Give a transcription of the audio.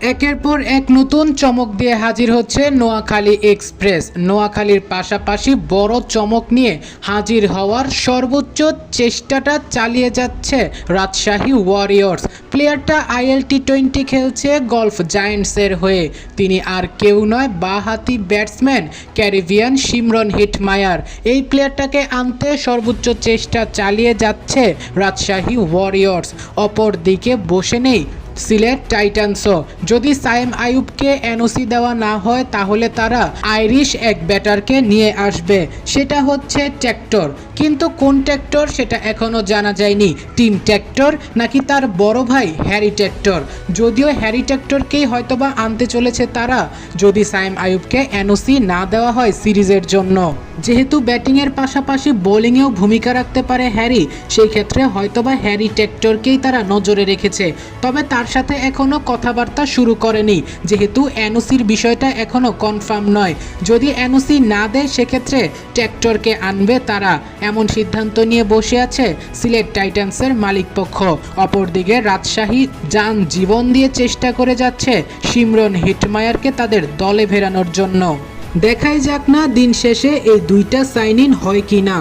একের পর এক নতুন চমক দিয়ে হাজির হচ্ছে নোয়াখালী এক্সপ্রেস। নোয়াখালীর পাশাপাশি বড় চমক নিয়ে হাজির হওয়ার সর্বোচ্চ চেষ্টাটা চালিয়ে যাচ্ছে রাজশাহী ওয়ারিয়র্স প্লেয়ারটা আইএল টি টোয়েন্টি খেলছে গলফ জায়েন্টসের হয়ে। তিনি আর কেউ নয়, বাহাতি ব্যাটসম্যান ক্যারিবিয়ান সিমরন হিটমায়ার। এই প্লেয়ারটাকে আনতে সর্বোচ্চ চেষ্টা চালিয়ে যাচ্ছে রাজশাহী ওয়ারিয়র্স অপর দিকে বসে নেই সিলেট টাইটান্সও যদি সাইম আইয়ুবকে এনওসি দেওয়া না হয়, তাহলে তারা আইরিশ এক ব্যাটারকে নিয়ে আসবে। সেটা হচ্ছে ট্র্যাক্টর কিন্তু কোন ট্র্যাক্টর সেটা এখনও জানা যায়নি। টিম ট্র্যাক্টর নাকি তার বড় ভাই হ্যারি ট্র্যাক্টর যদিও হ্যারি ট্র্যাক্টরকেই হয়তোবা আনতে চলেছে তারা, যদি সাইম আইয়ুবকে এনওসি না দেওয়া হয় সিরিজের জন্য। যেহেতু ব্যাটিংয়ের পাশাপাশি বোলিংয়েও ভূমিকা রাখতে পারে হ্যারি, সেই ক্ষেত্রে হয়তোবা হ্যারি ট্র্যাক্টরকেই তারা নজরে রেখেছে। তবে তার সাথে এখনও কথাবার্তা শুরু করেনি, যেহেতু এনওসির বিষয়টা এখনও কনফার্ম নয়। যদি এনওসি না দেয়, সেক্ষেত্রে ট্র্যাক্টরকে আনবে তারা। এমন সিদ্ধান্ত নিয়ে বসে আছে সিলেট টাইটান্সের মালিকপক্ষ অপরদিকে রাজশাহী যান জীবন দিয়ে চেষ্টা করে যাচ্ছে সিমরন হিটমায়ারকে তাদের দলে ফেরানোর জন্য। দেখাই যাক না দিন শেষে এই দুইটা সাইন ইন হয় কি না